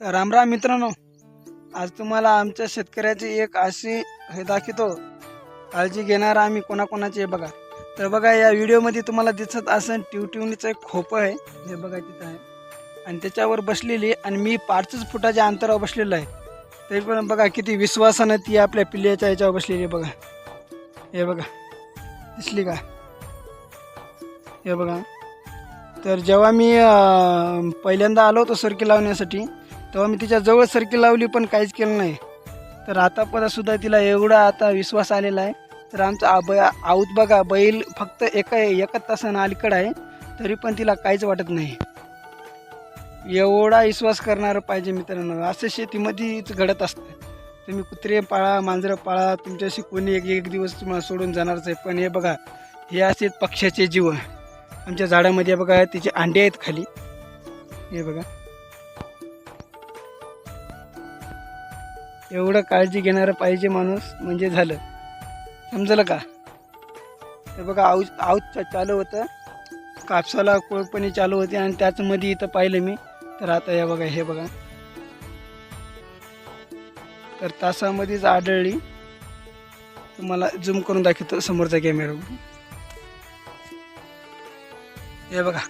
राम राम मित्रांनो आज तुम्हाला आमच्या शेतकऱ्याची एक अशी हे दाखवतो. काळजी घेणार आम्ही कोणाकोणाची हे बघा. तर बघा या व्हिडिओमध्ये तुम्हाला दिसत असेल टिवटिवणीचं एक खोपं आहे. हे बघा तिथं आहे. आणि त्याच्यावर बसलेली आणि मी पाचच फुटाच्या अंतरावर बसलेलो आहे. तरी पण बघा किती विश्वासानं ती आपल्या पिल्ल्याच्या याच्यावर बसलेली आहे बघा. हे बघा दिसली का? हे बघा. तर जेव्हा मी पहिल्यांदा आलो होतो सरकी लावण्यासाठी तेव्हा मी तिच्या जवळ सरकी लावली पण काहीच केलं नाही. तर आता सुद्धा तिला एवढा आता विश्वास आलेला आहे. तर आमचा आब आऊत बघा बैल फक्त एका एका तासानं अलीकडं आहे तरी पण तिला काहीच वाटत नाही. एवढा विश्वास करणारं पाहिजे मित्रांनो असं शेतीमध्येच घडत असतं. तुम्ही कुत्रे पाळा मांजरं पाळा तुमच्याशी कोणी एक एक दिवस तुम्हाला सोडून जाणारच आहे. पण हे बघा हे असे पक्ष्याचे जीव आमच्या झाडामध्ये बघा तिचे अंडे आहेत खाली. हे बघा. एवढं काळजी घेणारं पाहिजे माणूस म्हणजे झालं. समजलं का? हे बघा आऊच आऊच चालू होतं. कापसाला कोळपणी चालू होते आणि त्याचमध्ये इथं पाहिलं मी. तर आता हे बघा हे बघा. तर तासामध्येच आढळली. तुम्हाला झूम करून दाखवतो समोरचा कॅमेरा हे बघा.